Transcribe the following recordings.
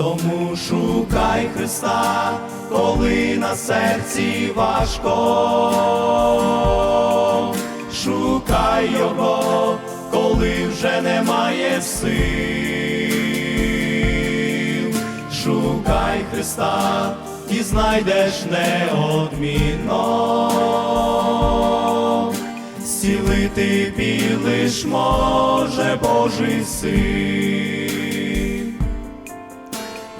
Тому шукай Христа, коли на серці важко, шукай Його, коли вже немає сил, шукай Христа і знайдеш неодмінно, зцілити біль лиш може Божий син.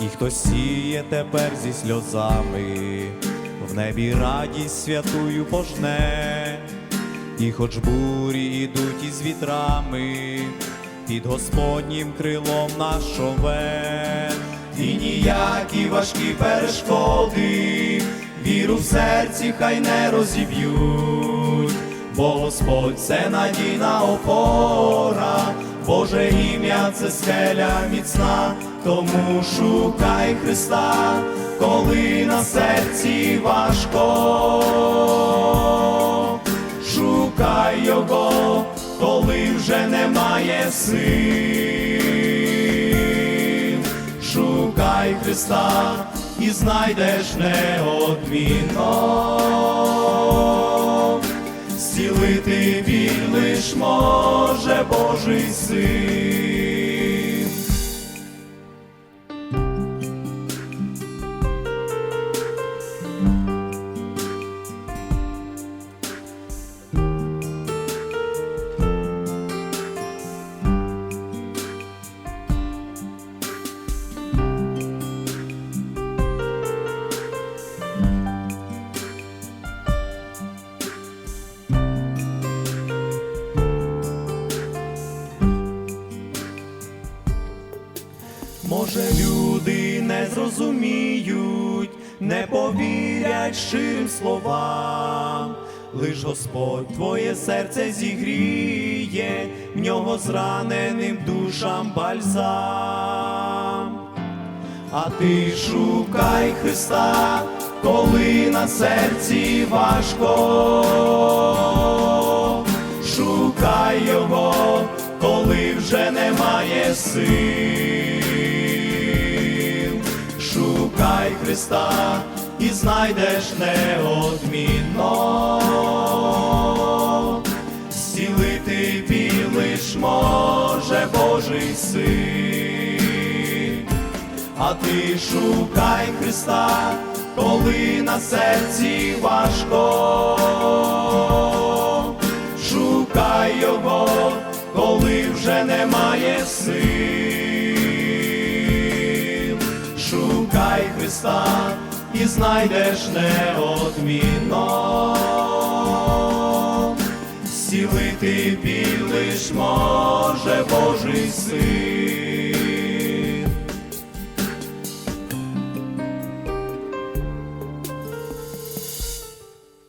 І хто сіє тепер зі сльозами, в небі радість святую пожне, і хоч бурі ідуть із вітрами, під Господнім крилом наш човен, і ніякі важкі перешкоди, віру в серці хай не розіб'ють, бо Господь це надійна опора, Боже ім'я це скеля міцна, тому шукай Христа, коли на серці важко, шукай Його, коли вже немає сил, шукай Христа і знайдеш неодмінно, зцілити біль лиш може Божий син. Може, люди не зрозуміють, не повірять щирим словам, лиш Господь твоє серце зігріє, в нього зраненим душам бальзам. А ти шукай Христа, коли на серці важко, шукай Його, коли вже немає сил, шукай Христа і знайдеш неодмінно, зцілити біль лиш може Божий син. А ти шукай Христа, коли на серці важко, шукай Його, коли вже немає сил, шукай Христа і знайдеш неодмінно, Сілити білиш може Божий син.